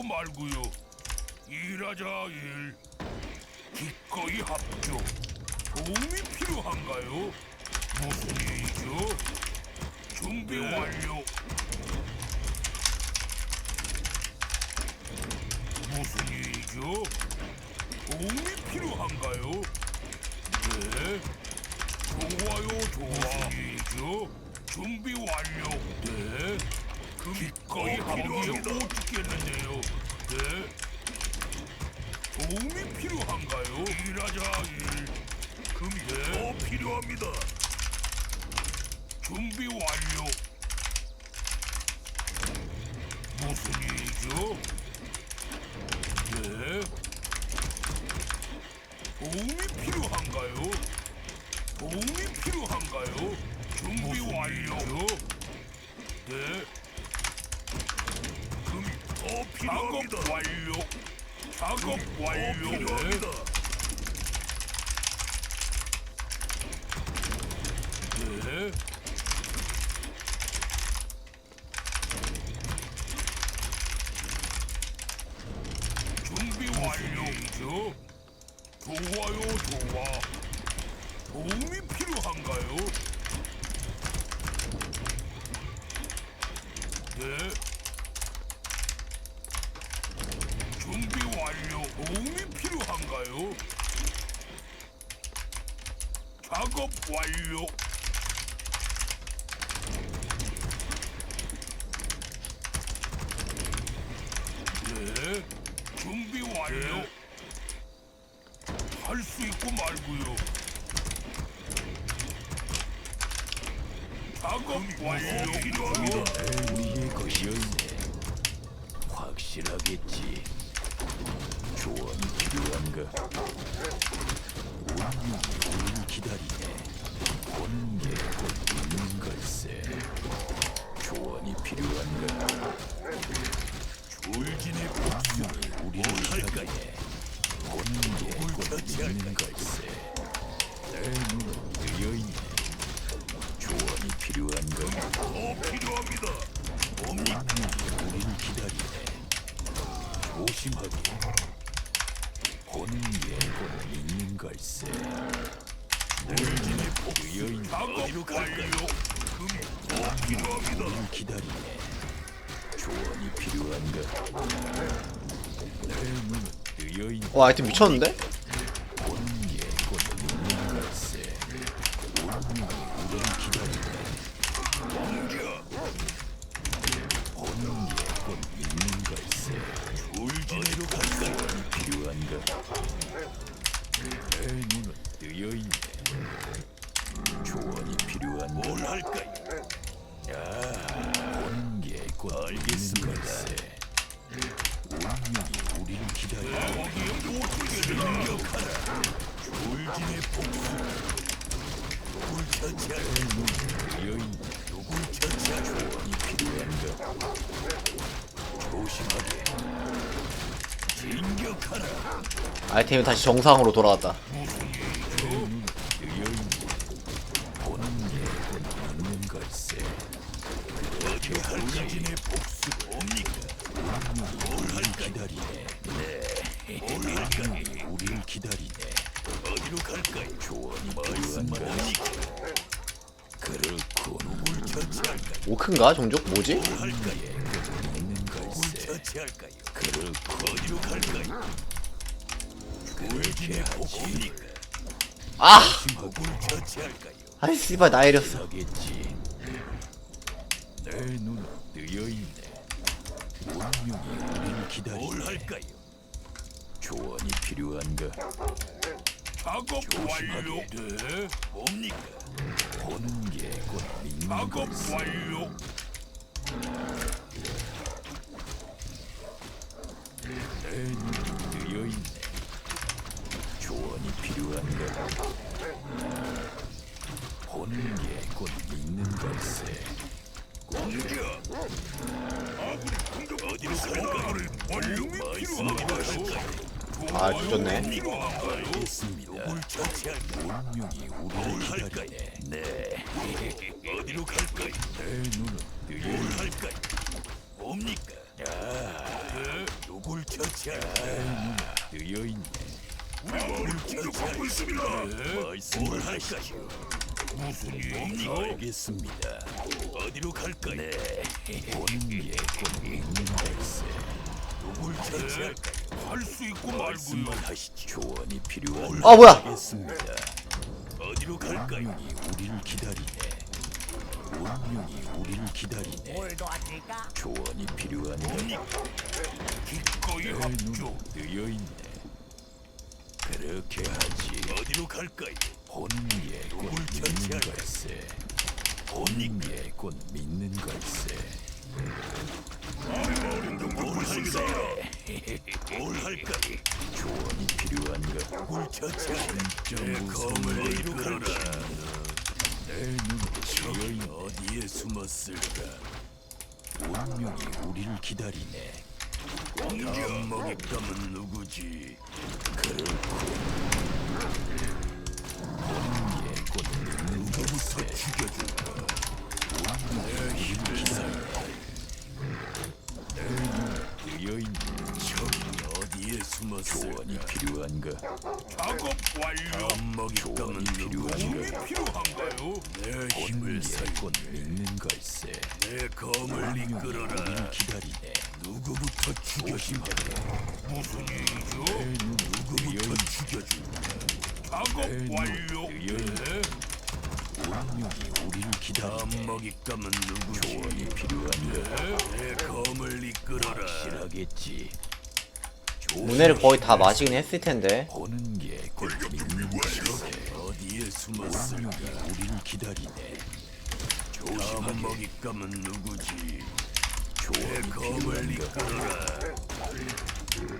있고 말고요. 일하자 일. 기꺼이 합조. 도움이 필요한가요? 무슨 일이죠? 준비 완료. 무슨 일이죠? 도움이 필요한가요? 네. 좋아요, 좋아. 무슨 일이죠? 준비 완료. 네. 기꺼이 못 죽겠는데요. 네. 도움이 필요한가요? 일하자 일. 금이 더 필요합니다. 준비 완료. 무슨 일이죠? 네. 도움이 필요한가요? 도움이 필요한가요? 준비 완료. 네. 필요합니다. 작업 완료. 작업 완료. 필요합니다. 네. 준비 완료죠. 좋아요, 좋아. 도움이 필요한가요? 네. 준비 완료. 도움이 필요한가요? 작업 완료. 와 아이템 미쳤는데? 보는 게곧 있는 걸세. 운명이 우리를 기다리네. 보는 게곧 있는 걸세. 울진으로 갈까요? 조언이 필요한가? 내 눈은 뜨여있네. 조언이 필요한가? 뭘 할까요? 보는 게곧 있는 걸세. 운명이 우리를 기다리네. 거기에 모두를 공격하라. 울진의 복수. 누굴 처치할 여인 누굴 처치할 조언이 필요한가? 조심하게. 진격하라. 아이템이 다시 정상으로 돌아왔다 여인 보는 게곧 있는 걸세. 어디 할 울진의 복수 뭡니까? 뭘 할까? 기다리네. 뭘 할까요? 우리를 기다리네. 어디로 갈까요? 조언이 말씀만 필요한 가? 뭡니까? 그렇고 누굴 처치할까요? 오크인가 종족 뭐지? 그렇고 어디로 갈까요? 복수 뭡니까? 아! 아이 씨발 나 이렸어 하겠지. 내 눈은 뜨여 있네. 운명이 우리를 뭘 기다리네. 할까요? 조언이 필요한가? 작업 완료. 네. 뭡니까? 보는 게곧 믿는 작업 걸세. 완료. 내눈은 뜨여 있네. 조언이 필요한가? 보는 게곧 믿는 걸세. 공격. 아군이 공격 어디로 갈까요? 완료. 필요한가요? 아 필요한가요? 알겠습니다. 운명이 뭘 우리를? 기다리네. 네. 어디로 갈까요? 내 눈은 뭘. 할까요? 뭡니까? 누굴 처치할까? 뜨여 있네. 우리 공격받고 있습니다. 말씀을 하시오. 무슨 일이죠? 알겠습니다. 어디로 갈까요? 네. 게곧 있는 걸세. 누굴 처치할까? 할수 있고 말씀만. 하시지. 조언이 필요한. 아, 뭐야? 알겠습니다. 어디로 갈까요? 우리를 기다리네. 운명이 우리를 기다리네. 조언이 필요한 건 기꺼이. 눈은 뜨여 있네. 그렇게 하지. 어디로 갈까요? 보는 게곧 믿는 걸세. 게곧 믿는 걸세. 뭘 할까요? 할까요? 조언이 필요한 것. 뭘 처치하네. 내 검을 어디로 갈까? 내 있네. 어디에 숨었을까? 운명이 우리를 기다리네. 다음 먹잇감은 누구지? 그렇고 예곧 누구부터 죽여줄까? 내 힘을 뜨여있는 적이 어디에 숨었을까? 조언이 필요한가? 작업 완료. 다음 먹잇감은 누구지? 도움이 필요한가요? 내 힘을 살곧 믿는 걸세 내 검을 이끌어라 기다리네 누구부터 죽여심하게 무슨 일이죠? 누구부터 죽여줄까? 작업 완료. 네. 운명이 우리를 기다리네 다음 먹잇감은 누구지? 조언이 필요한가? 내 검을 이끌어라 확실하겠지 문해를 거의 다 마시긴 했을 텐데. 보는 게곧 믿는 것이 어디에 숨었을까? 우리를 기다리네. 다음 먹잇감은 누구지? 내 검을 이끌어라.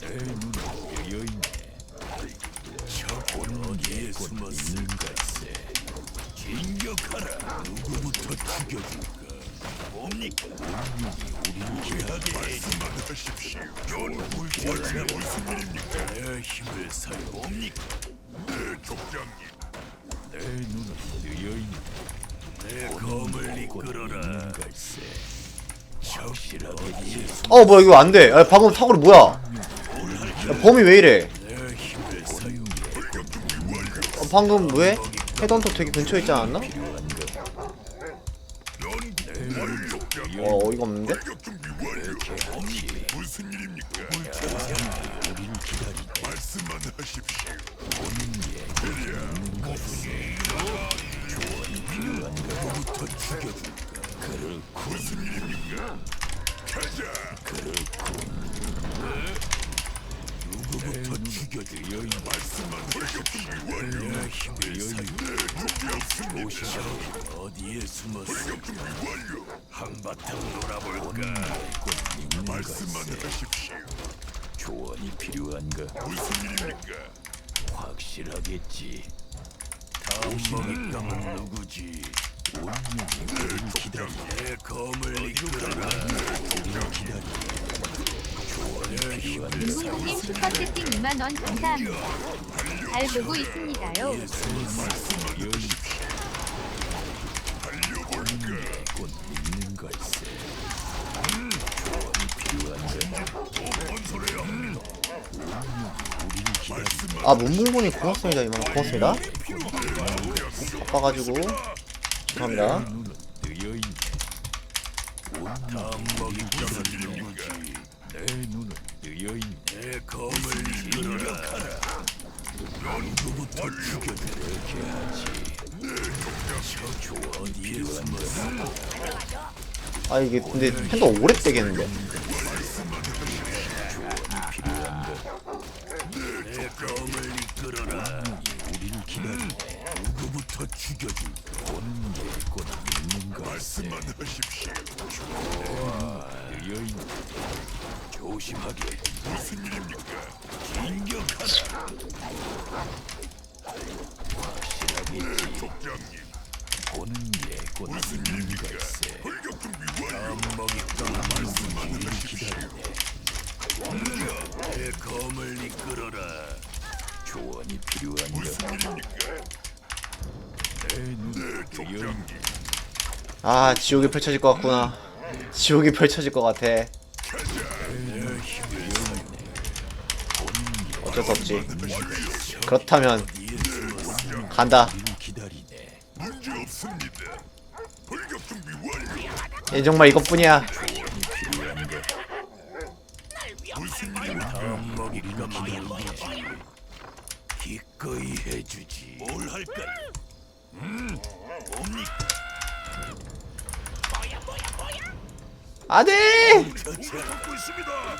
내 뜨여 있네. 저 어디에 숨었는 걸세. 진격하라. 누구부터 죽여줄까? 뭡니까? 기다리게 말씀하십시오. 연구를 원래 무슨 일입니까? 내 힘을 사용. 뭡니까? 네, 족장님. 내 눈은 뜨여 있네. 내 검을 이끌어라. 걸세. 어 뭐야 이거 안 돼. 아, 방금 사고로 뭐야? 야, 범위 왜 이래? 어, 방금 왜? 헤던터 되게 근처에 있지 않았나? 어 어이가 없는데? 무슨 일입니까? 그렇고 무슨 일입니까? 가자. 누구부터 죽여줄까? 말씀만 하십시오. 완료. 내 힘을 사용. 조심하 어디에 숨었어? 완료. 한바탕 놀아볼까? 곧 믿는 말씀만 하십시오. 조언이 필요한가? 무슨 일입니까? 확실하겠지. 다음 먹잇감은 누구지? 김훈님 슈퍼채팅 2만원 감사합니다. 잘 보고 있습니다요. 아 문불분이 고맙습니다 이만 고맙습니다. 바빠가지고 숨었어? 아 이게 근데 팬더 오래 떼겠는데? 내 검을 이끌어라. 우리를 기다리네. 누구부터 죽여줄 게곧 믿는 걸세. 말씀만 하십시오. 뜨여 있네. 조심하게. 무슨 일입니까? 진격하라. 확실하겠지. 족장님. 보는 게곧 믿는 걸세. 공격 준비 완료. 말씀만 우리를 기다리네. 내 검을 이끌어라. 조언이 필요한가? 무슨 일입니까? 아 지옥이 펼쳐질 것 같구나. 지옥이 펼쳐질 것 같아. 어쩔 수 없지 그렇다면 간다. 얘 정말 이것뿐이야 안돼.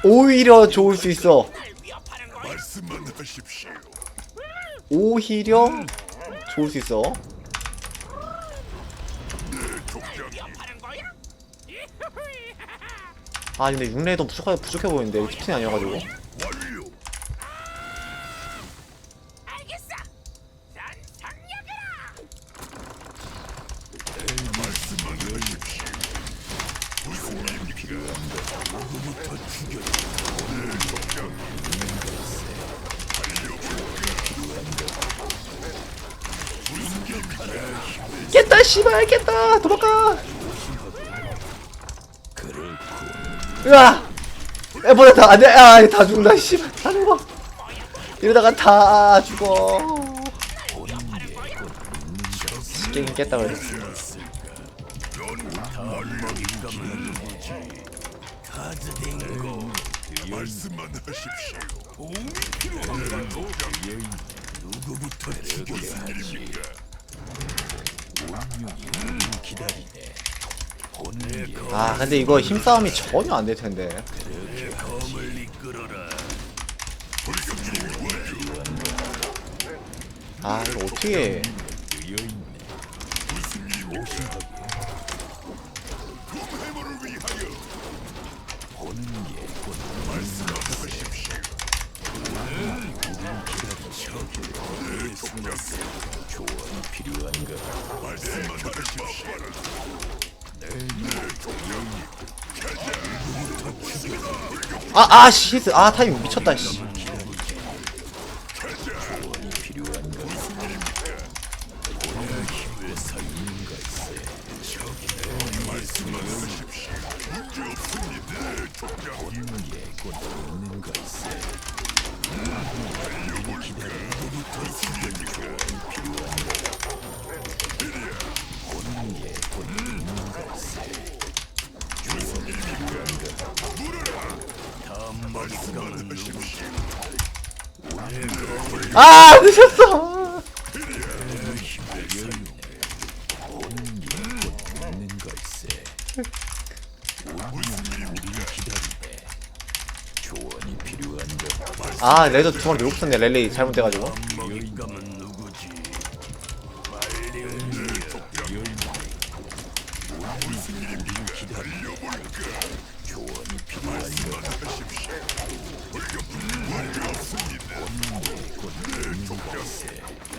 오히려 좋을 수 있어. 오히려 좋을 수 있어 아 근데 6레도 부족해, 부족해 보이는데 10층이 아니어가지고 깼다. 도망가. 으아. 야 뭐야 다. 안돼 아다 죽는다 씨발 다 죽어. 이러다가 다 죽어. 게임 깼다? 누구부터 죽여야 일입니까? 아 근데 이거 힘싸움이 전혀 안 될 텐데. 아 이거 어떻게 해 아 아 씨, 아 타이밍 미쳤다 씨. 필요한가? 보는 게곧 있는 걸세. 아 늦었어? 아 레드 두번 외국 썼네 랠리 잘못돼가지고 먹잇감은 누구지? 조언이 필요한가?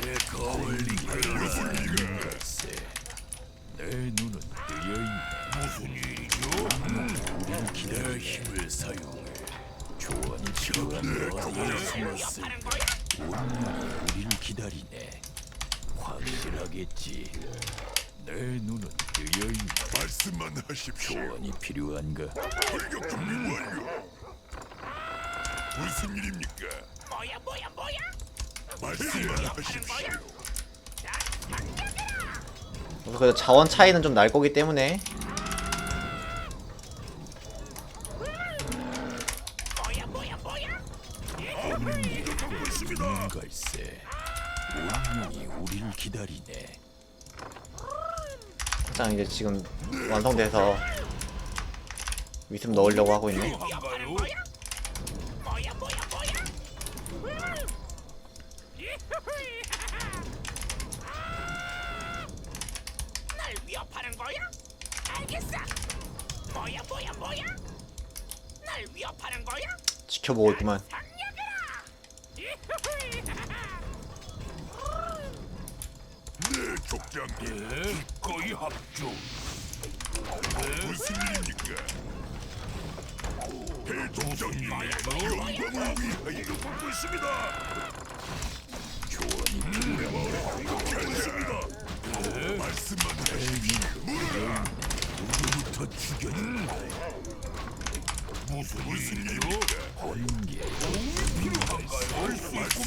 내 검을 이끌어라. 걸세. 내 눈은 뜨여 있네. 무슨 일이죠? 기다려 힘을 사용해. 조언이 필요한가? 어디에 숨었을 운명이 우리를 기다리네. 확실하겠지. 내 눈은 뜨여 있네. 말씀만 하십시오. 조언이 필요한가? 불격 준비 완료. 무슨 일입니까? 뭐야 뭐야 뭐야 말씀만 하십시오. 그래서 그 자원 차이는 좀 날 거기 때문에 뭐야 뭐야 뭐야 있는 걸세. 운명이 우리를 기다리네. 살짝 이제 지금 완성돼서 위습 넣으려고 하고 있네? 지켜보고 있구만. 네, 족장님. 기꺼이 합주. 네, 무슨 일입니까? 대족장님의 영광을 위하여 듣고 있습니다. 조언이 알겠습니다. 네, 말씀만 하십시오. 물어라. 누구부터 죽여줄까? 무슨 일이죠? 도움이 필요한가요? 할수 있고.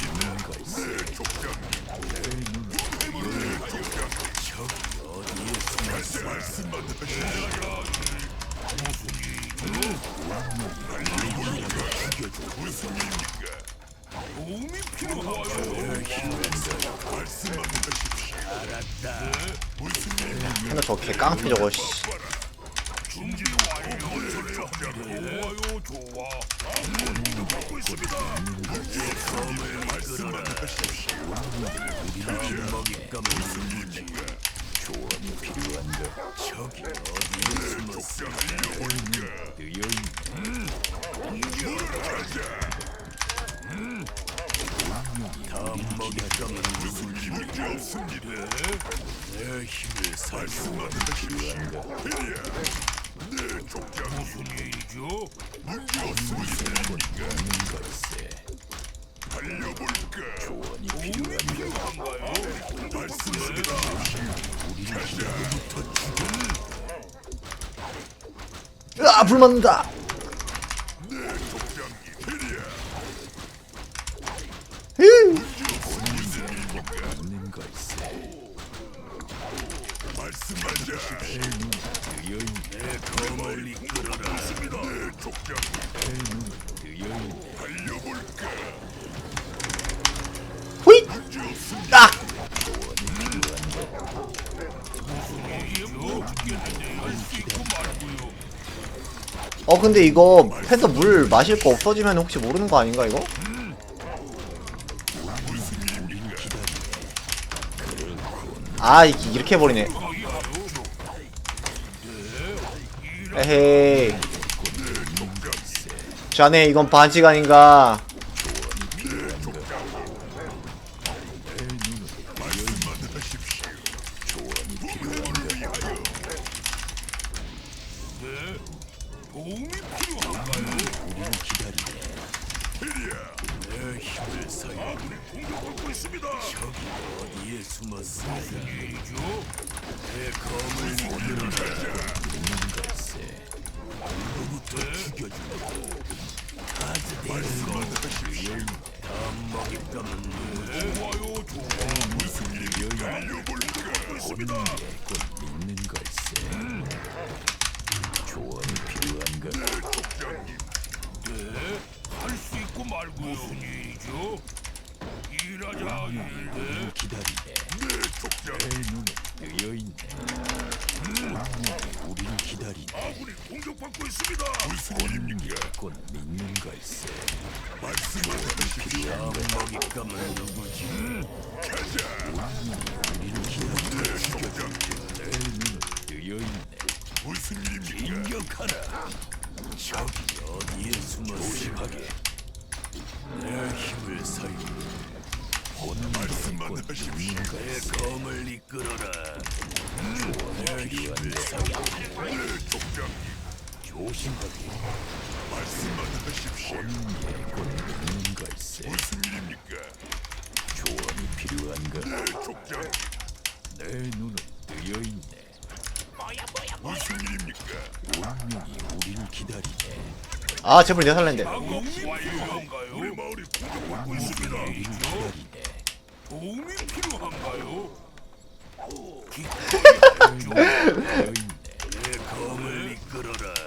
있는 걸세 말씀만 하시 오. 무슨 일이죠? 무슨 일입니까? 도움이 필요하죠. 말씀만 하십시오. 알았다. 무슨 일? 근데 저개 깡패 저거 씨 준비 완료. 좋아요, 좋아. 받고 있습니다. 검을 말씀만 하십시오. 우리 먹잇감은 무슨 일입니까? 조언이 필요한가 저기 어디에 숨었어? 달려볼까? 뜨여있네 공격을 하자. 다음 먹잇감은 무슨 일이 없습니다. 내 힘을. 네, 족장 무슨 일이죠? 문제 없습니다. 있는 걸세 달려볼까? 조언이 필요한가요? 말씀만 하십시오. 가자. 으아 불 맞는다 네, 족장님. 그리야. 으, 있는 걸세 말씀하자. 뜨여있네 검을 이끌어라. 있습니다. 네, 족장님. 뜨여있네 달려볼까? 후잇 문제 없습니다. 아 뭐 죽겠는데 할수 있고 말고요. 어 근데 이거 팬더 물 마실 거 없어지면 혹시 모르는 거 아닌가 이거? 아 이- 이렇게 해버리네. 에헤이. 자네 이건 반칙 아닌가 도움이 필요한가요? 내 힘을 사용 공격받고 있는 걸세 누구부터 죽여주고 말씀만 하십시오. 다음 먹잇감은 누구지 좋아요, 좋아. 무슨 일이 달려볼까? 있습니다. 곧 믿는 걸세 조언이 필요한가 족장님. 네, 할 수 있고 말고 무슨 일이죠? 일하자, 일. 네, 기다리네 네, 족장. 내 눈에 뜨여있네 운명이 우리를 기다리네 아군이 공격받고 있습니다. 무슨 곧 믿는 걸세 먹잇감은 누구지 가자. 내 뜨여있네 무슨 일입니까? 공격하라 저기 어디에 숨었을하게 내 힘을 보는 말씀만 하십시오. 믿는 걸세 검을 이끌어라 내 힘을 사용 네, 족장. 조심하게 말씀만 하십시오. 곧 믿는 걸세 무슨 일입니까? 조언이 필요한가 네, 족장. 내 눈은 뜨여 있네 뭐야 뭐야 뭐야 무슨 일입니까? 운명이 우리를 기다리네 아 제발 내 살랜데? 우리 마을이 공격받고 있습니다. 우리를 기다리네 도움이 필요한가요? 뜨여있네 내 검을 이끌어라.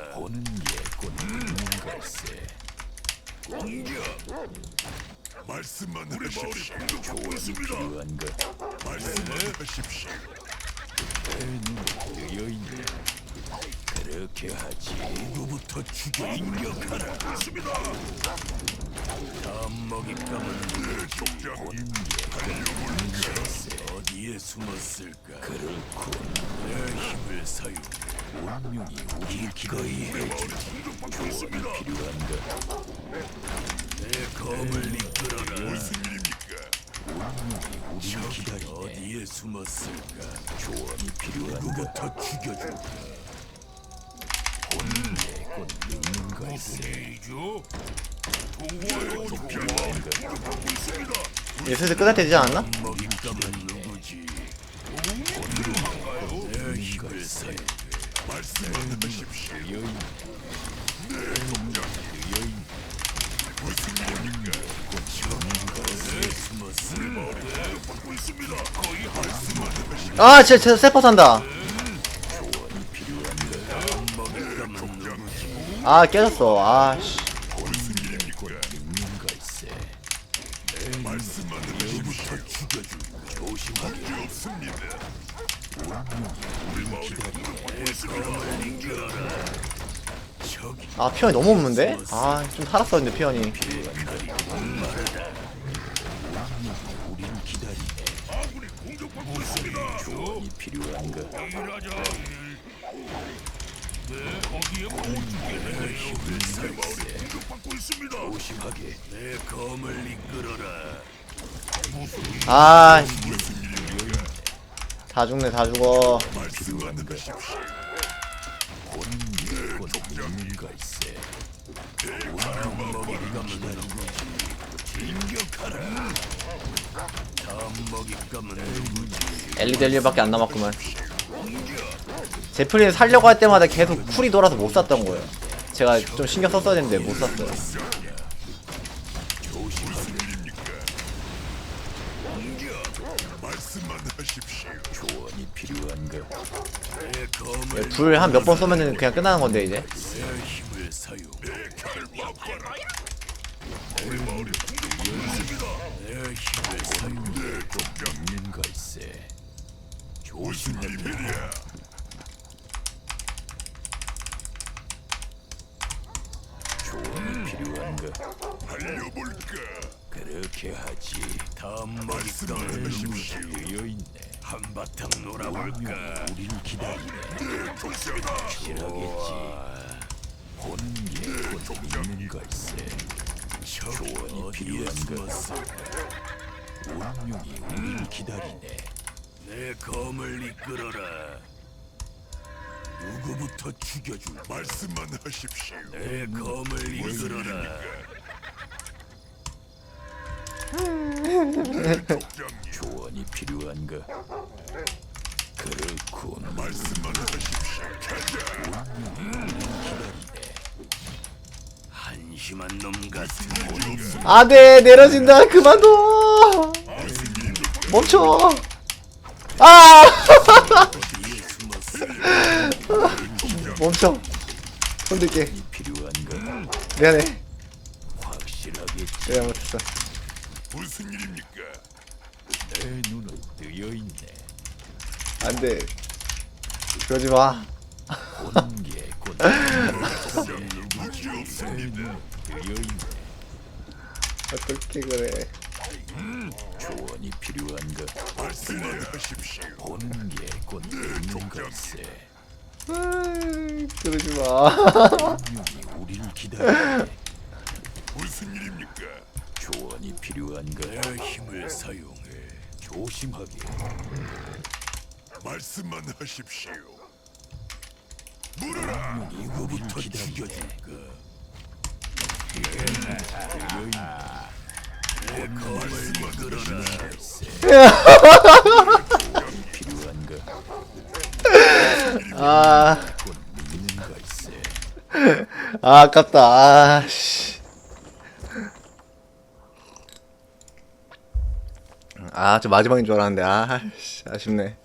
공격. 말씀만 우리 마을이 공격받고 있습니다. 필요한가 말씀만 하십시오. 내 뜨여있네 그렇게 하지 누구부터 죽여 인격하라 있습니다. 다음 먹잇감은 네, 족장. 보는 게 걸세 어디에 숨었을까 그렇군 내 힘을 사용 운명이 우리를 기꺼이 있습니다. 필요한가 내 검을 이끌어라 무슨 일입니까? 운명이 우리를 기다리네 어디에 숨었을까 조언이 필요한가 누구부터 죽여줄까 보는 게곧 믿는 무슨 걸세 일이죠? 좋아요, 족장. 공격받고 있습니다. 이제 슬슬 끝날 때 되지 않았나? 먹잇감은 누구지 필요한가요? 내 힘을 사용 아 진짜 진짜 세퍼 산다 아 깨졌어. 조심하게 없습니다. 아 피언이 너무 없는데? 아 좀 살았어 근데 피언이. 아군이 공격받고 있습니 다. 죽네, 다 죽어. 엘리델리밖에 안 남았구만. 제프린 살려고 할 때마다 계속 쿨이 돌아서 못 샀던 거예요. 제가 좀 신경 썼어야 했는데 못 샀어요. 말씀만 하십시오. 조언이 필요한가? 내 검을 불 한 몇 번 쏘면은 그냥 끝나는 건데 이제. 그렇게 하지. 다음 먹잇감은 누구지? 되어 있네. 한바탕 놀아볼까? 우릴 기다리네. 좋습니다. 싫어하겠지. 보는 게곧 믿는 걸세. 조언이 필요한가? 운명이 우릴 기다리네. 내 검을 이끌어라. 누구부터 죽여줄 말씀만 하십시오. 내 검을 이끌어라. 조언이 필요한가? 그렇군. 말씀만 하십시오. 가자. 한심한 놈 같은 놈. 안 돼, 내려진다. 그만둬. 멈춰. 아! 멈춰. 손들게. 필요한가? 미안해. 확실하겠지. 내가 못했어. 무슨 일입니까? 내 눈은 뜨여 있네. 안 돼. 그러지 마. 누구지 없습니다. 뜨여 있네. 어떻게 그래. 조언이 필요한가? 보는 게곧 믿는 걸세. 아, 그러지 마. 운명이 우릴 기다리네. 무슨 일입니까? 조언이 필요한가? 내 힘을 사용해. 조심하게. 말씀만 하십시오. 물어라. 기다리네. 죽여줄까? 내 검을 이끌어라. 필요한가? 아. 아 아깝다. 아, 씨. 아, 저 마지막인 줄 알았는데. 아, 씨, 아쉽네.